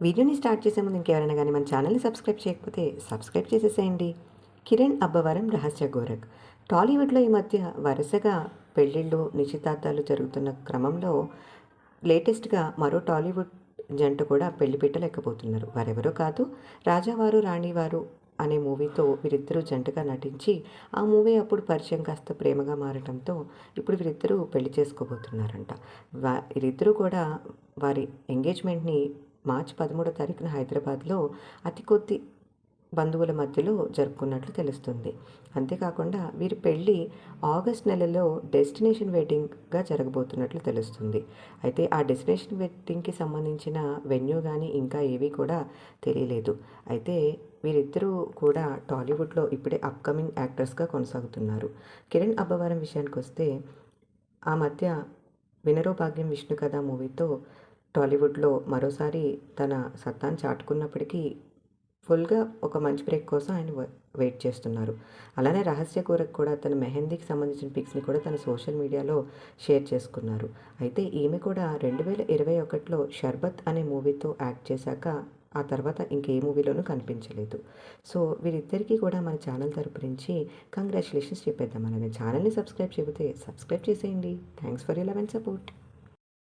వీడియోని స్టార్ట్ చేసే ముందు ఇంకెవరైనా కానీ మన ఛానల్ని సబ్స్క్రైబ్ చేయకపోతే సబ్స్క్రైబ్ చేసేసేయండి. కిరణ్ అబ్బవరం రహస్య గోరఖ్. టాలీవుడ్లో ఈ మధ్య వరుసగా పెళ్ళిళ్ళు నిశ్చితార్థాలు జరుగుతున్న క్రమంలో లేటెస్ట్గా మరో టాలీవుడ్ జంట కూడా పెళ్ళి పెట్టలేకపోతున్నారు. వారెవరో కాదు రాజావారు రాణివారు అనే మూవీతో వీరిద్దరూ జంటగా నటించి ఆ మూవీ అప్పుడు పరిచయం కాస్త ప్రేమగా మారడంతో ఇప్పుడు వీరిద్దరూ పెళ్ళి చేసుకోబోతున్నారంట. వా వీరిద్దరూ కూడా వారి ఎంగేజ్మెంట్ని మార్చి పదమూడో తారీఖున హైదరాబాద్లో అతి కొద్ది బంధువుల మధ్యలో జరుపుకున్నట్లు తెలుస్తుంది. అంతేకాకుండా వీరి పెళ్ళి ఆగస్ట్ నెలలో డెస్టినేషన్ వెడ్డింగ్గా జరగబోతున్నట్లు తెలుస్తుంది. అయితే ఆ డెస్టినేషన్ వెడ్డింగ్కి సంబంధించిన వెన్యూ కానీ ఇంకా ఏవి కూడా తెలియలేదు. అయితే వీరిద్దరూ కూడా టాలీవుడ్లో ఇప్పుడే అప్కమింగ్ యాక్టర్స్గా కొనసాగుతున్నారు. కిరణ్ అబ్బవరం విషయానికి వస్తే ఆ మధ్య వినరో భాగ్యం విష్ణు కథ మూవీతో టాలీవుడ్లో మరోసారి తన సత్తాను చాటుకున్నప్పటికీ ఫుల్గా ఒక మంచి బ్రేక్ కోసం ఆయన వెయిట్ చేస్తున్నారు. అలానే రహస్య కోరకు కూడా తన మెహందీకి సంబంధించిన పిక్స్ని కూడా తన సోషల్ మీడియాలో షేర్ చేసుకున్నారు. అయితే ఈమె కూడా రెండు వేల ఇరవై ఒకటిలో షర్బత్ అనే మూవీతో యాక్ట్ చేశాక ఆ తర్వాత ఇంకే మూవీలోనూ కనిపించలేదు. సో వీరిద్దరికీ కూడా మన ఛానల్ తరపు నుంచి కంగ్రాచులేషన్స్ చెప్పేద్దాం. అలానే ఛానల్ని సబ్స్క్రైబ్ చెబితే సబ్స్క్రైబ్ చేసేయండి. Thanks for you love and support.